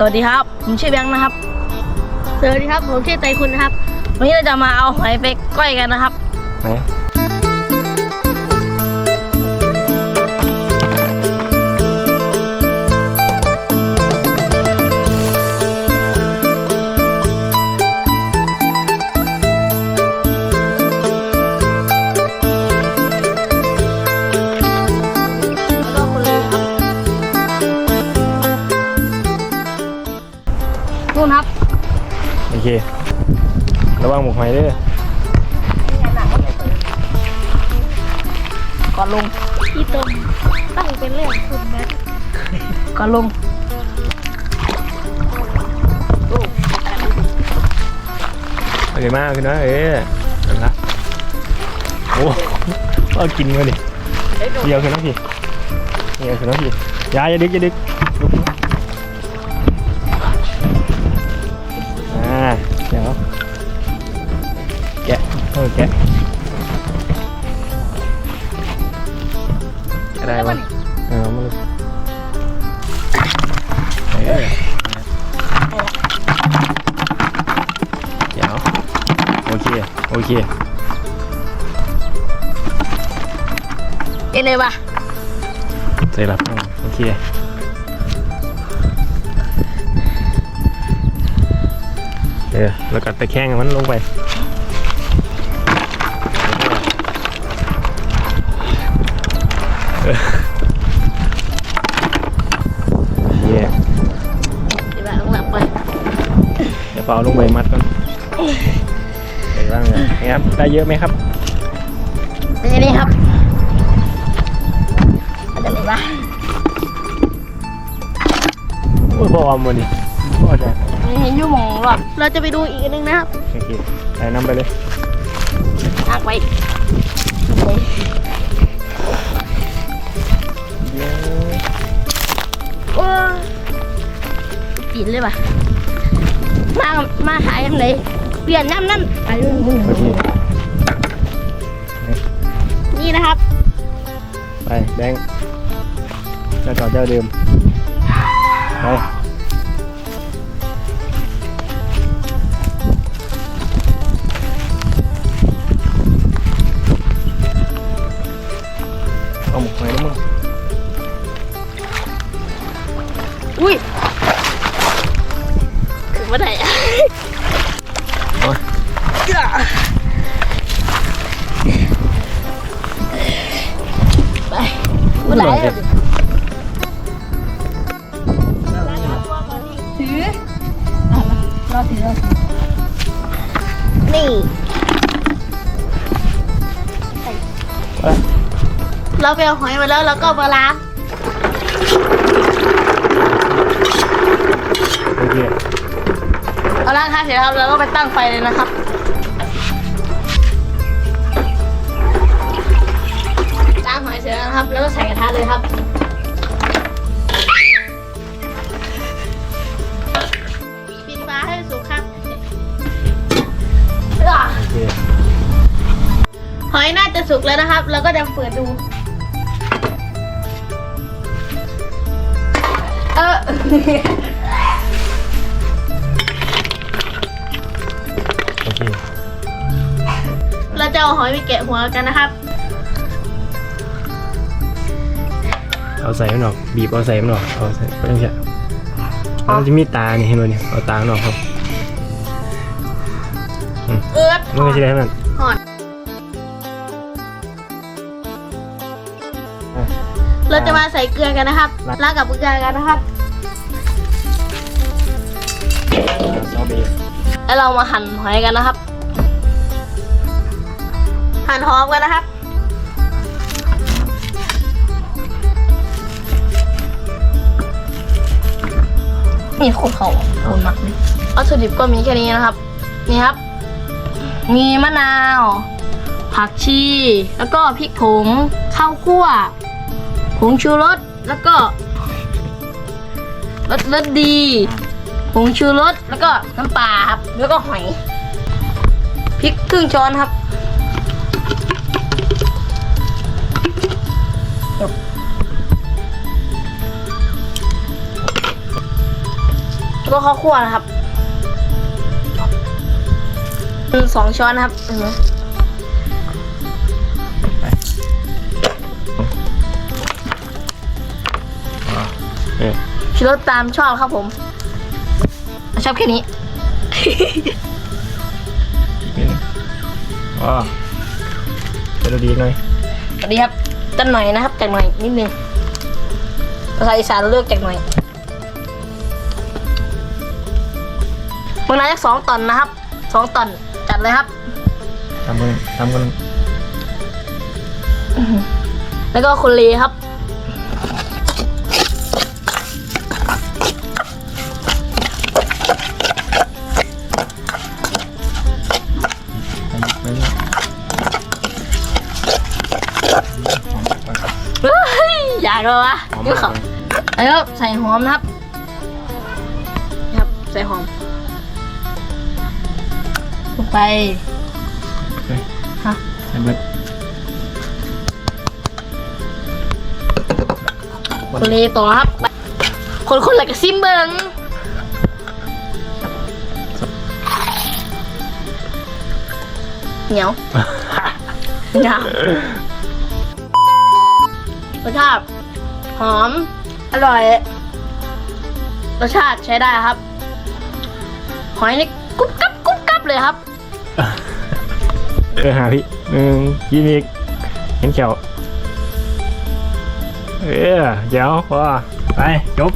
สวัสดีครับ ผมชื่อแบงค์นะครับ สวัสดีครับ ผมชื่อไตรคุณนะครับ วันนี้เราจะมาเอาหอยไปก้อยกันนะครับ ไหน ระวังหมกหอยเด้อก่อนลงพี่ตมตั้งเป็นเรื่องคุณนะก่อนลงเอาเลยมากขึ้นนะเอ๊ะนั่นละโอ้เอากินมาดิเดียวขึ้นนะพี่เดียวขึ้นนะพี่อยาอย่าดึกอย่าดึกลุก เคเอ็นเลยปะใส่รับโอเคเออแล้วก็ตะแคงมันลงไปเออเย่เดี๋ยวลงหลับไปเดี๋ยวเอาลงไปมัดก่อนไป บ้างเลยนะครับ ได้เยอะไหมครับเป็นยังไงครับเอาจะไหนปะโอ้ยพออมวันนี้พอจะเห็นอยูหมองหรอเราจะไปดูอีกอันหนึงนะครับโอเคไปน้ำไปเลยหักไปเย้โอ้ปีนเลยปะมามาหายยังไง เปลี่ยนน้ำนั่นไปเลยมึงโอเคนี่นะครับ ไปแบงค์เจ้าต่อเจ้าเดิมไปเอาหมกหอยแล้วมึงอุ้ยถึงเมื่อไหร่อะเอา ไปเมื่อไหร่ลองอะเก็บถืออะมารอถือรอถือนี่ไปเราไปเอาหอยมาแล้วเราก็มาล้างโอเค เอาล้างค่ะเสร็จแล้วครับเราก็ไปตั้งไฟเลยนะครับ นะครับ แล้วก็ใส่กระทะเลยครับ ปิดฟ้าให้สุกครับโอเคหอยน่าจะสุกแล้วนะครับ เราก็จะเปิดดู เออโอเค เราจะเอาหอยไปแกะหัวกันนะครับ เอาใส่มันออกบีบเอาใส่มันออกเอาใส่ก็ยังไงมันจะมีตาเนี่ยเห็นไหมเนี่ยเอาตามันออกครับเอิร์ดมันก็จะได้เท่านั้นหอนอะเราจะมาใส่เกลือกันนะครับล้างกับเกลือกันนะครับซอเบย์แล้วเรามาหั่นหอยกันนะครับ หั่นหอมกันนะครับ นี่โคตรเขาโคตรมักเลยวัตถุดิบก็มีแค่นี้นะครับ นี่ครับ มีมะนาว ผักชี แล้วก็พริกผง ข้าวคั่ว ผงชูรส แล้วก็รสรสดี ผงชูรส แล้วก็น้ำปลาครับ แล้วก็หอย พริกครึ่งช้อนครับ แล้วก็ข้าวคั่วนะครับอืมสองช้อนนะครับเห็นไหมเอ๊ะชิรสตามชอบครับผม ชอบแค่นี้นิดนึงอ๋อจะดูดีหน่อยสวัสดีครับจันหน่อยนะครับจากหน่อยนิดนึงภาษาอีสานเลือกจากหน่อย มื่อนาจากสองตอนนะครับสองตอนจัดเลยครับทำกันทำกันแล้วก็คนเลครับไปเรื่อยเฮ้ยอยากเลยวะหอมนี่มากเขาเลยแล้วก็ใส่หอมนะครับนะครับ ใส่หอมลง ไปเฮ้ยฮะให้เบิดคนเลต่อครับ คนคนละกับซิมเบิงเหนียวเหนียวรสชาติหอม อร่อย รสชาติใช้ได้ครับ หอยนี่กรุบกรับกรุบกรับเลยครับ เออหาพี่หนึ่งยินอีกเห็นแขวเออเดี๋ยวพอไปจบ